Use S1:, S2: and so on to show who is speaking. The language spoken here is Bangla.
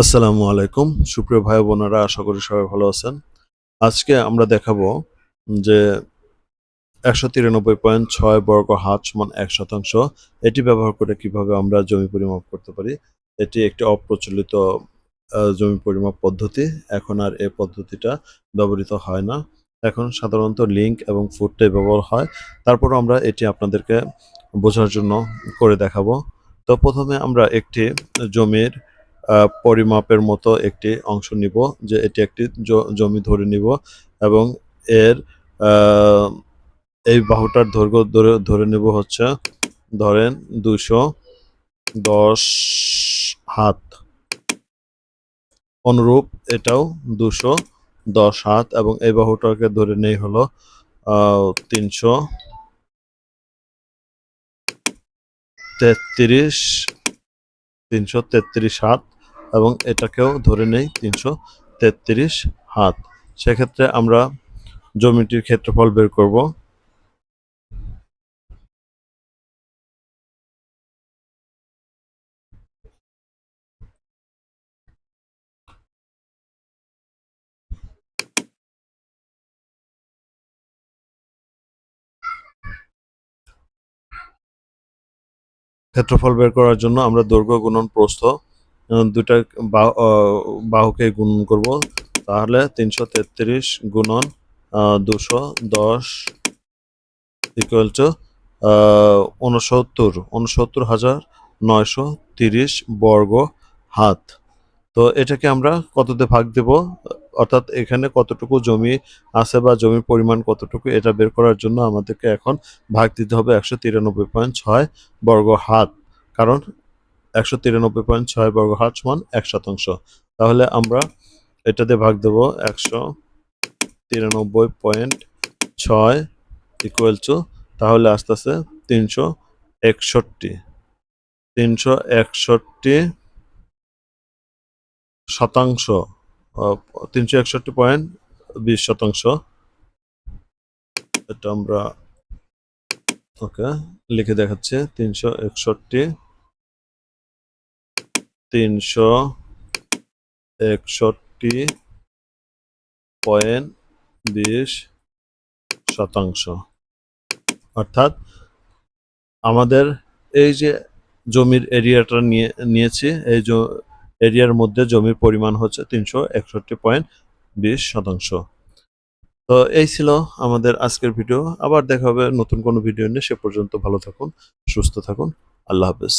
S1: আসসালামু আলাইকুম। সুপ্রিয় ভাই বোনেরা, আশা করি সবাই ভালো আছেন। আজকে আমরা দেখাবো যে একশো তিরানব্বই পয়েন্ট ছয় বর্গ হাত সমান এক শতাংশ, এটি ব্যবহার করে কীভাবে আমরা জমি পরিমাপ করতে পারি। এটি একটি অপ্রচলিত জমি পরিমাপ পদ্ধতি। এখন আর এ পদ্ধতিটা ব্যবহৃত হয় না। এখন সাধারণত লিঙ্ক এবং ফুটটাই ব্যবহার হয়। তারপর আমরা এটি আপনাদেরকে বোঝার জন্য করে দেখাবো। তো প্রথমে আমরা একটি জমির পরিমাপের মতো একটি অংশ নিব, যে এটি একটি জমি ধরে নিব এবং এর এই বাহুটার দৈর্ঘ্য ধরে ধরে নেব হচ্ছে, ধরেন দুশো দশ হাত। অনুরূপ এটাও দুশো দশ হাত এবং এই বাহুটাকে ধরে নেই হলো তিনশো তেত্রিশ তিনশো তেত্রিশ হাত এবং এটাকেও ধরে নেই তিনশো তেত্রিশ হাত। সেক্ষেত্রে আমরা জমিটির ক্ষেত্রফল বের করব। ক্ষেত্রফল বের করার জন্য আমরা দৈর্ঘ্য গুণন প্রস্থ দুটা বাহুকে গুণন করব, তাহলে তিনশো তেত্রিশ গুণন দুশো দশ ইকুয়াল টু উনসত্তর উনসত্তর হাজার নয়শো তিরিশ বর্গ হাত। তো এটাকে আমরা কততে ভাগ দেব? অর্থাৎ এখানে কতটুকু জমি আছে বা জমির পরিমাণ কতটুকু, এটা বের করার জন্য আমাদেরকে এখন ভাগ দিতে হবে একশো তিরানব্বই পয়েন্ট ছয় বর্গ হাত। কারণ একশো তিরানব্বই পয়েন্ট ছয় বর্গ হাত সমান এক শতাংশ। তাহলে আমরা এটাতে ভাগ দেব একশো তিরানব্বই পয়েন্ট ছয় ইকুয়াল টু তাহলে আস্তে আস্তে তিনশো একষট্টি। তিনশো একষট্টি শতাংশ। তিনশো একষট্টি পয়েন্ট বিশ শতাংশ। এটা আমরা, ওকে, লিখে দেখাচ্ছি, তিনশো একষট্টি তিনশো একষট্টি পয়েন্ট বিশ শতাংশ। অর্থাৎ আমাদের এই যে জমির এরিয়াটা নিয়ে, নিয়েছি, এই এরিয়ার মধ্যে জমির পরিমাণ হচ্ছে তিনশো একষট্টি পয়েন্ট বিশ শতাংশ। তো এই ছিল আমাদের আজকের ভিডিও। আবার দেখা হবে নতুন কোনো ভিডিও নিয়ে। সে পর্যন্ত ভালো থাকুন, সুস্থ থাকুন। আল্লাহ হাফেজ।